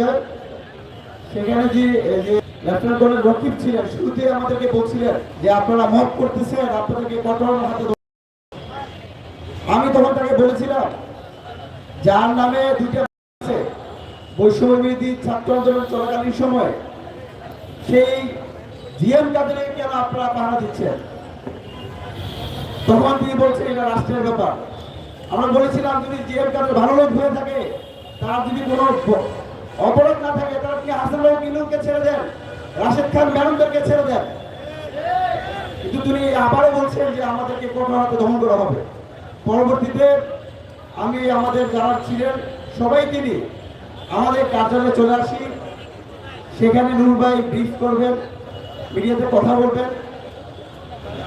যায় সেখানে যে লেফটেন্যান্ট রকিব ছিলেন, শুরুতে আমাদেরকে বলছিলেন যে আপনারা করতেছেন, আপনাদেরকে হাতে আমি তখন তাকে বলেছিলাম, যার নামে দুইটা আছে বৈষম্য বিরোধী ছাত্র আন্দোলন চলাকালীন সময়, সেই জিএম কেন আপনারা পাহারা দিচ্ছেন? তখন তিনি বলছেন, এটা রাষ্ট্রের ব্যাপার। আমরা বলেছিলাম, যদি জিএম কাদের ভালো লোক হয়ে থাকে, তার যদি কোনো অপরাধ না থাকে তাহলে কি হাসান লোক ইনুকে ছেড়ে দেন? রাশেদ খান ম্যাডামদেরকে ছেড়ে দেন? কিন্তু তিনি আবারও বলছেন যে আমাদেরকে কঠোর হাতে দমন করা হবে। পরবর্তীতে আমি আমাদের যারা ছিলেন সবাইকে নিয়ে আমাদের কার্যালয়ে চলে আসি। সেখানে নূর ভাই ব্রিফ করবেন, মিডিয়াতে কথা বলবেন।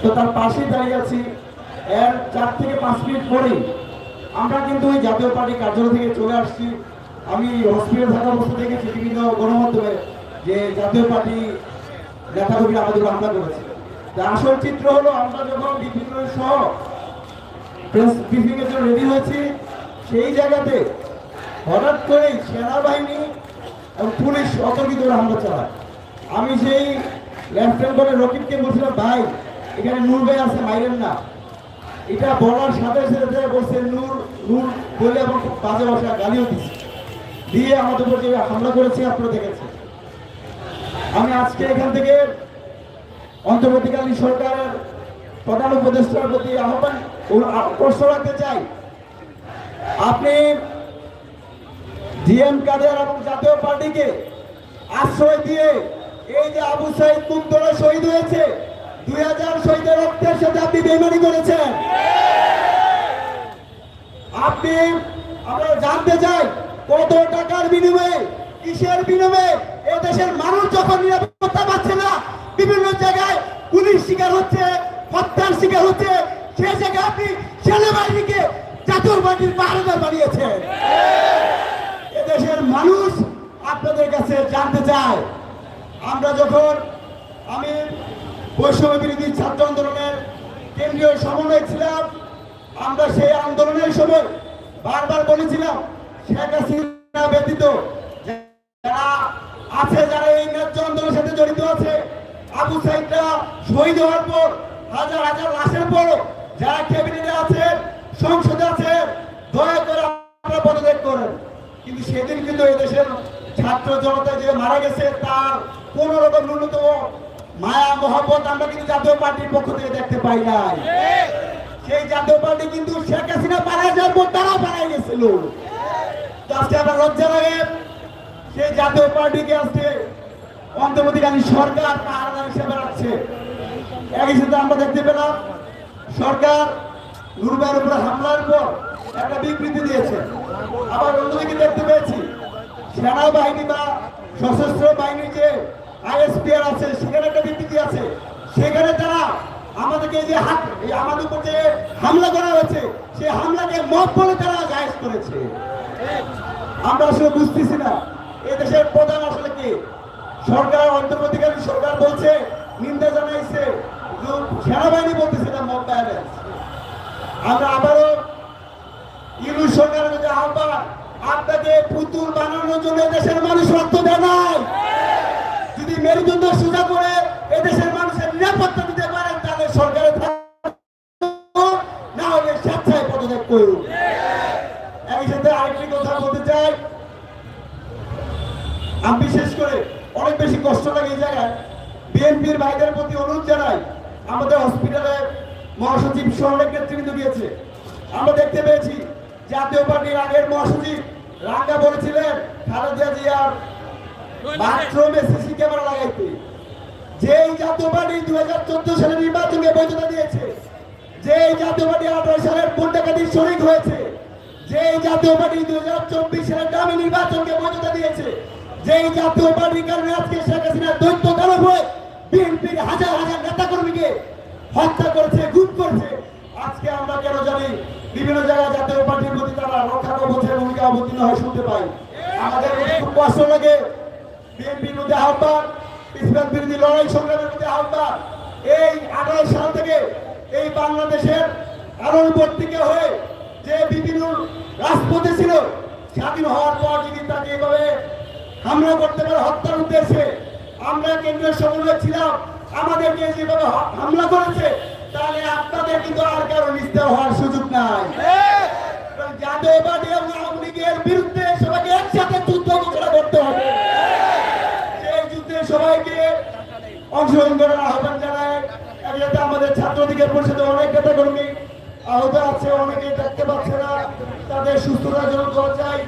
তো তার পাশেই দাঁড়িয়ে আছি। এর চার থেকে পাঁচ মিনিট পরেই আমরা কিন্তু ওই জাতীয় পার্টি কার্যালয় থেকে চলে আসছি। আমি হসপিটাল থাকা অবস্থা দেখেছি বিভিন্ন গণমাধ্যমে যে জাতীয় পার্টি নেতাকর্মীরা আমাদের উপর হামলা করেছে। তা আসল চিত্র হলো আমরা যখন বিভিন্ন সহ প্রেস ব্রিফিং এর জন্য রেডি হয়েছি, সেই জায়গাতে হঠাৎ করেই সেনাবাহিনী এবং পুলিশ অতর্কিত হামলা চালায়। আমি সেই লেফটেন্যান্ট কর্নেল রকিবকে বলছিলাম, ভাই, এখানে নূর ভাই আছে, মাইরেন না। এটা বলার সাথে সাথে বলছে, নূর নূর বলে আমার বাজে ভাষা গালিও দিচ্ছে। দিয়ে আমাদের উপর যে হামলা করেছে, আপনারা দেখেছেন। আমি আজকে এখান থেকে অন্তর্বর্তীকালীন সরকারের প্রধান উপদেষ্টার প্রতি আহ্বান প্রশ্ন রাখতে চাই। আপনি ডিএম কাদের এবং জাতীয় পার্টিকে আশ্রয় দিয়ে এই যে আবু সাইদ কুন্দরা শহীদ হয়েছে, দুই হাজার শহীদের রক্তের সাথে আপনি বেমানি করেছেন। আপনি, আমরা জানতে চাই কত টাকার বিনিময়ে, কিসের বিনিময়ে এ দেশের মানুষ যখন নিরাপত্তা পাচ্ছে না, বিভিন্ন জায়গায় পুলিশ শিকার হচ্ছে, হত্যার শিকার হচ্ছে, সে জায়গায় আপনি সেনাবাহিনীকে জাতীয় পার্টির পাহাড়দার বানিয়েছেন। এদেশের মানুষ আপনাদের কাছে জানতে চায়, আমরা যখন, আমি বৈষম্য বিরোধী ছাত্র আন্দোলনের কেন্দ্রীয় সমন্বয় ছিলাম, আমরা সেই আন্দোলনের সময় বারবার বলেছিলাম যারা আছে, যারা এই সাথে জড়িত আছে, আবু সাইদরা শহীদ হওয়ার পর, হাজার হাজার লাশের পরও যারা ক্যাবিনেটে সংসদে দয়া করে কিন্তু সেদিন কিন্তু এদেশের ছাত্র জনতা যে মারা গেছে, তার কোন রকম ন্যূনতম মায়া, মহব্বত আমরা কিন্তু জাতীয় পার্টির পক্ষ দেখতে পাই নাই। সেই জাতীয় পার্টি কিন্তু শেখ হাসিনা পালাই যাওয়ার পর তারাও পালাই গেছিল। আজকে আমরা লজ্জা লাগে সেই জাতীয় পার্টিকে আজকে অন্তর্বর্তীকালীন সরকার পাহাড়দার হিসেবে রাখছে। একই সাথে আমরা দেখতে পেলাম সরকার নুরবার উপরে হামলার পর একটা বিবৃতি দিয়েছে। আবার অন্যদিকে দেখতে পেয়েছি, সেনাবাহিনী বা সশস্ত্র বাহিনীর যে আইএসপিআর আছে, সেখানে একটা বিবৃতি আছে। সেখানে তারা আমাদেরকে যে হাত আমাদের উপর যে হামলা করা হয়েছে, সেই হামলাকে মত বলে তারা জায়েজ করেছে। আমরা আসলে বুঝতেছি না এই দেশের প্রধান আসলে কি? সরকার, অন্তর্বর্তীকালীন সরকার বলছে, নিন্দা জানাইছে সেনাবাহিনী বলতেছে না মব ব্যালেন্স আমরা আবারও ইউনুস সরকারের কাছে আহ্বান, আপনাকে পুতুল বানানোর জন্য দেশের মানুষ রক্ত দেয় নাই। যদি মেরুদণ্ড সোজা করে এদেশের মানুষের নিরাপত্তা কষ্ট এই জায়গায়। বিএনপির ভাইদের প্রতি অনুরোধ জানাই, আমাদের হসপিটালে মহাসচিব অনেক নেতৃবৃন্দ গিয়েছে আমরা দেখতে পেয়েছি, জাতীয় পার্টির আগের মহাসচিব রাঙ্গা বলেছিলেন, খালেদা জিয়ার বাথরুমে সিসি ক্যামেরা লাগাইতে। যেই জাতীয় পার্টি দুই হাজার চোদ্দ সালে নির্বাচনকে বৈধতা দিয়েছে, যেই জাতীয় পার্টি আঠারো সালের ডাকাতির শরিক হয়েছে, যেই জাতীয় পার্টি দুই হাজার চব্বিশ সালের দামি নির্বাচনকে বৈধতা দিয়েছে যেই জাতীয় পার্টির কারণে আজকে শেখ হাসিনার দৈত্য দানব হয়ে বিএনপির হাজার হাজার নেতা কর্মীকে হত্যা করেছে, গুম করেছে। আজকে আমরা কেন জানি বিভিন্ন জায়গায় জাতীয় পার্টির প্রতি তারা রক্ষা কবচের ভূমিকা অবতীর্ণ হয় শুনতে পাই। আমাদের খুব কষ্ট লাগে। বিএনপির মধ্যে আহ্বান ইসলাম বিরোধী লড়াই সংগ্রামের মধ্যে আহ্বান। এই আঠারো সাল থেকে এই বাংলাদেশের আলোরবর্তীকে হয়ে যে বিভিন্ন রাজপথে ছিল, স্বাধীন হওয়ার পর যদি তাকে এভাবে হামলা করতে পারে হত্যার উদ্দেশ্যে আমরা কেন্দ্রীয় সমন্বয় ছিলাম, আমাদেরকে যেভাবে হামলা করেছে, তাহলে আপনাদের কিন্তু আর কারও নিস্তার হওয়ার সুযোগ নাই। জাতীয়বাদী এবং আওয়ামী লীগের বিরুদ্ধে সবাইকে একসাথে যুদ্ধ ঘোষণা করতে হবে। সেই যুদ্ধে সবাইকে অংশগ্রহণ করার আহ্বান জানায়। আমাদের ছাত্র অধিকার পরিষদে অনেক নেতা কর্মী আহত আছে অনেকে দেখতে পাচ্ছে না। তাদের সুস্থতার জন্য দোয়া চাই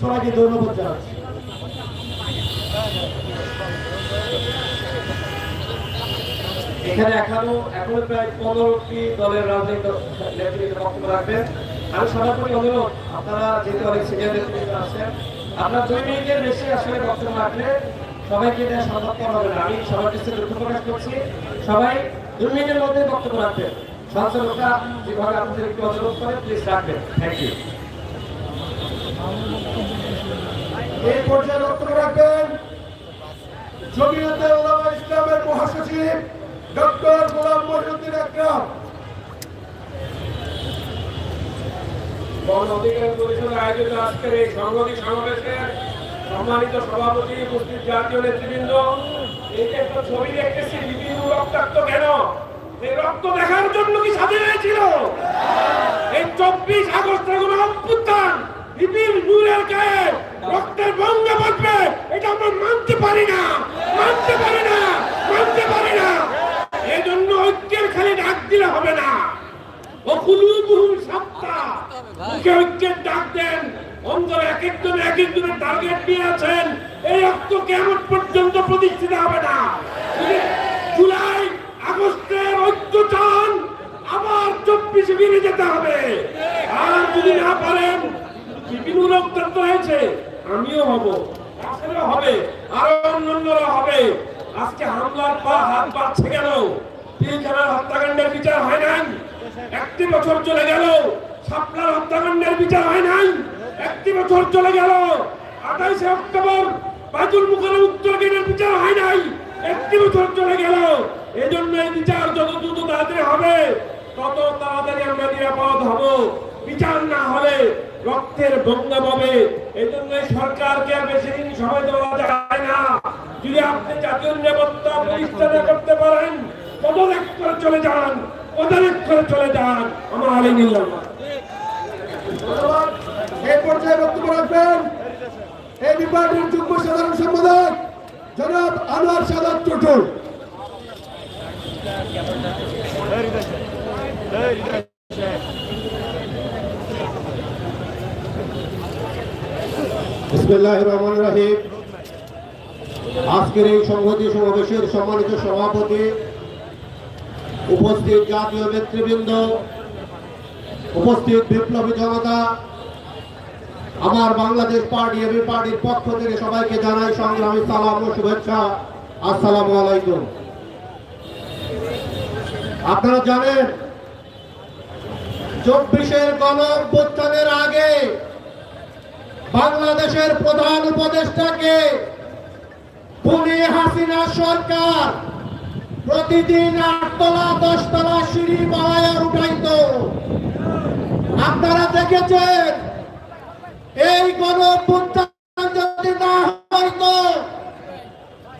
সবাইকে ধন্যবাদ জানাচ্ছি। এখানে এখনও এখনও প্রায় পনেরোটি দলের রাজনৈতিক অনুরোধ, আপনারা যেহেতু অনেক সিনিয়র আপনার দুই মিনিটের বেশি আসলে বক্তব্য রাখলে সবাইকে দেওয়া সম্ভবপর হবে না আমি সবার কাছে দুঃখ প্রকাশ করছি। সবাই দুই মিনিটের মধ্যে বক্তব্য রাখবেন। সঞ্চালকরা যেভাবে আপনাদের একটু অনুরোধ করে প্লিজ রাখবেন। থ্যাংক ইউ এই পর্যায়ে বক্তব্য রাখবেন জমিয়তে ওলামা ইসলামের মহাসচিব ডক্টর গোলাম মহিউদ্দিন আকরাম। গণ অধিকার আয়োজিত আজকের এই সাংবাদিক সমাবেশের সম্মানিত সভাপতি উপস্থিত জাতীয় নেতৃবৃন্দ, এই যে একটা ছবি দেখতেছি, বিভিন্ন রক্তাক্ত কেন? এই রক্ত দেখার জন্য কি স্বাধীন হয়েছিল? এই চব্বিশ আগস্ট কোন অভ্যুত্থান বিপিন নূরের গায়ে রক্তের বঙ্গ বাঁধবে এটা আমরা মানতে পারি না। মানতে পারি না, মানতে পারি না। এই জন্য ঐক্যের খালি ডাক দিলে হবে না। এই রক্ত কেমন পর্যন্ত প্রতিষ্ঠিত হবে না? চান যেতে হবে। আর যদি না পারেন বিভিন্ন রক্তাক্ত হয়েছে। আমিও হব। আসলে হবে, আরও অন্যান্যরা হবে। আজকে হামলার পর হাত বাড়ছে কেন পিলখানার হত্যাকাণ্ডের বিচার হয় নাই। একটি বছর চলে গেল, শাপলার হত্যাকাণ্ডের বিচার হয় নাই। একটি বছর চলে গেল, আঠাইশে অক্টোবর বাজুল মুখের উত্তর গেটের বিচার হয় নাই। একটি বছর চলে গেল এই জন্য এই বিচার যত দ্রুত তাড়াতাড়ি হবে, তত তাড়াতাড়ি আমরা নিরাপদ হব। বিচার না হলে রক্তের বঙ্গা পাবে। এই জন্য সরকারকে আর বেশি দিন সময় দেওয়া যায় না। যদি আপনি জাতীয় নিরাপত্তা প্রতিষ্ঠানে করতে পারেন, পদত্যাগ করে চলে যান, পদত্যাগ করে চলে যান। আমার ধন্যবাদ। এই পর্যায়ে বক্তব্য রাখবেন এই বিভাগের যুগ্ম সাধারণ সম্পাদক, জনাব আনোয়ার সাদাত আজকের এই সংহতি সমাবেশের সম্মানিত সভাপতি উপস্থিত জাতীয় নেতৃবৃন্দ, উপস্থিত বিপ্লবী জনতা, আমার বাংলাদেশ পার্টি এবি পার্টির পক্ষ থেকে সবাইকে জানাই সংগ্রামী সালাম ও শুভেচ্ছা। আসসালামু আলাইকুম। আপনারা জানেন, চব্বিশের গণ আগে বাংলাদেশের প্রধান উপদেষ্টাকে পুনে হাসিনা সরকার প্রতিদিন আটতলা, দশতলা সিঁড়ি বাড়াইয়া উঠাইত। আপনারা দেখেছেন, এই গণ যদি না হইতো,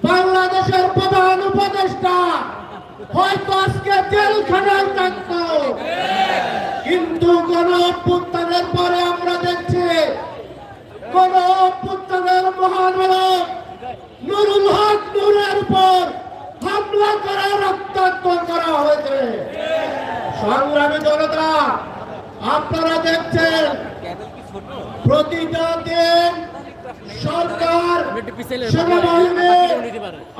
বাংলাদেশের প্রধান উপদেষ্টা হয়তো আজকে জেলখানায় থাকত। কিন্তু গণ পরে আমরা দেখছি অভ্যুত্থানের মহানায়ক নুরুল হক নুরের উপর হামলা করা রক্তাক্ত করা হয়েছে। সংগ্রামী জনতা, আপনারা দেখছেন, প্রতিটা দিন সরকার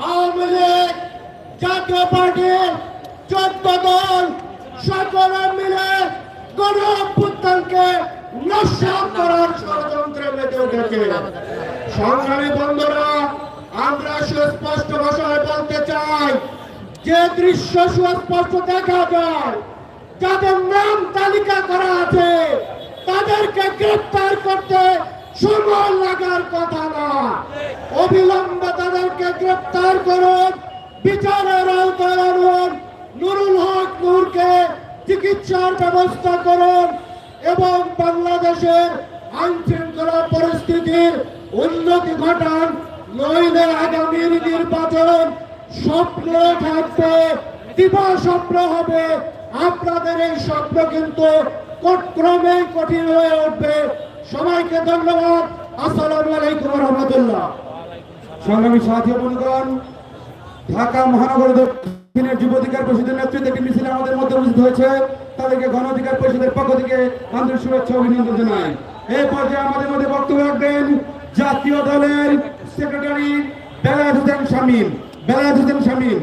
আওয়ামী লীগ, জাতীয় পার্টির চোদ্দ দল, সকলে মিলে গণ নস্বাত করার ষড়যন্ত্রে মেতে উঠেছে আমরা সুস্পষ্ট চাই, যে দৃশ্য সুস্পষ্ট দেখা যায়, যাদের নাম তালিকা করা আছে, তাদেরকে গ্রেফতার করতে সময় লাগার কথা না। অবিলম্বে তাদেরকে গ্রেফতার করুন। বিচারের আওতায় আনুন। নুরুল হক নূরকে চিকিৎসার ব্যবস্থা করুন। এবং বাংলাদেশের আইন শৃঙ্খলা পরিস্থিতির উন্নতি ঘটান, নইলে আগামীর নির্বাচন স্বপ্ন থাকবে দিবা স্বপ্ন হবে। আপনাদের এই স্বপ্ন কিন্তু ক্রমে কঠিন হয়ে উঠবে। সবাইকে ধন্যবাদ। আসসালামু আলাইকুম রহমতুল্লাহ। সংগ্রামী সাথী বন্ধুগণ, ঢাকা মহানগর দক্ষিণের যুব অধিকার পরিষদের নেতৃত্বে একটি মিছিল আমাদের মধ্যে উপস্থিত হয়েছে। তাদেরকে গণ অধিকার পরিষদের পক্ষ থেকে আন্তরিক শুভেচ্ছা অভিনন্দন জানাই এই পর্যায়ে আমাদের মধ্যে বক্তব্য রাখবেন জাতীয় দলের সেক্রেটারি বেলায়েত হোসেন শামীম বেলায়েত হোসেন শামীম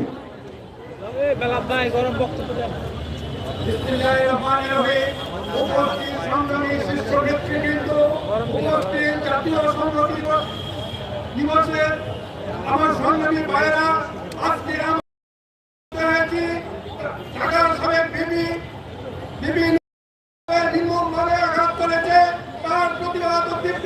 বিসমিল্লাহির রহমানির রহিম। উপস্থিত সংগ্রামী শীর্ষ নেতৃবৃন্দ, উপস্থিত জাতীয় সংহতি দিবস- দিবসের আমার সংগ্রামী ভাইরা আজকে আমরা হয়েছি ঢাকার সাবেক বিবি বিভিন্ন নির্মমভাবে আঘাত করেছে তার প্রতিবাদ ও তীব্র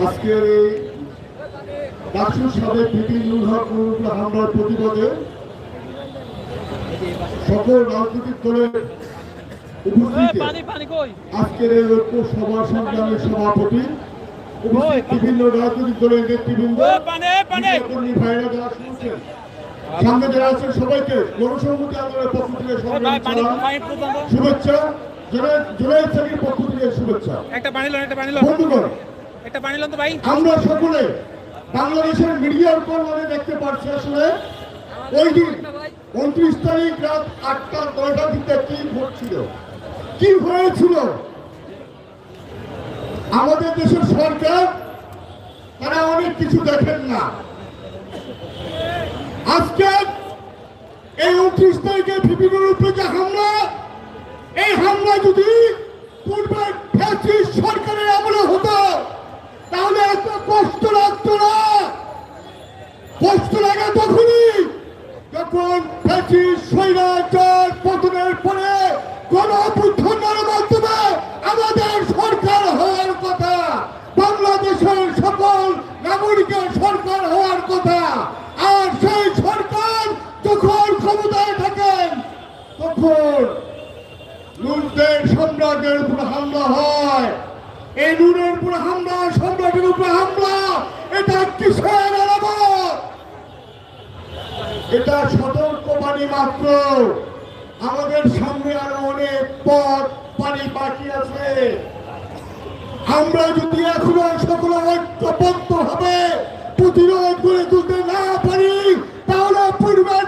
আজকের এই ডাকসু সাবেক বিপিন নুরুল হামলার প্রতিবাদে সকল রাজনৈতিক দলের উপস্থিতিতে আজকের এই ঐক্য সভা সংগ্রামের সভাপতি উপস্থিত বিভিন্ন রাজনৈতিক দলের নেতৃবৃন্দ ভাইরা যারা শুনছেন সামনে যারা আছেন সবাইকে গণসংহতি আন্দোলনের পক্ষ থেকে শুভেচ্ছা। জুলাই জুলাই শ্রেণির পক্ষ থেকে শুভেচ্ছা। একটা পানি লন একটা পানি লন। বন্ধুগণ একটা পানি লন তো ভাই। আমরা সকলে বাংলাদেশের মিডিয়ার কল্যাণে দেখতে পাচ্ছি আসলে ওই দিন উনত্রিশ তারিখ রাত আটটা দিকে কি ঘটছিল? কি হয়েছিল? আমাদের দেশের সরকার তারা অনেক কিছু দেখেন না। আজকে এই উনত্রিশ তারিখে বিভিন্ন উপরে যে হামলা, এই হামলা যদি পূর্বে ফ্যাসিস্ট সরকারের আমলে হতো, তাহলে এত কষ্ট লাগতো না। কষ্ট লাগে তখনই যখন ফ্যাসিস্ট স্বৈরাচার পতনের পরে গণ অভ্যুত্থানের মাধ্যমে উপর লুটের সম্রাটের উপর হামলা হয়। এই লুটের উপর হামলা, সম্রাটের উপর হামলা, এটা কিসের আলামত? এটা সতর্কবাণী মাত্র। আমাদের সামনে আরও অনেক পথ পানি বাকি আছে। আমরা যদি এখনও সকল ঐক্যবদ্ধ হবে প্রতিরোধ করে তুলতে না পারি, তাহলে পরিবার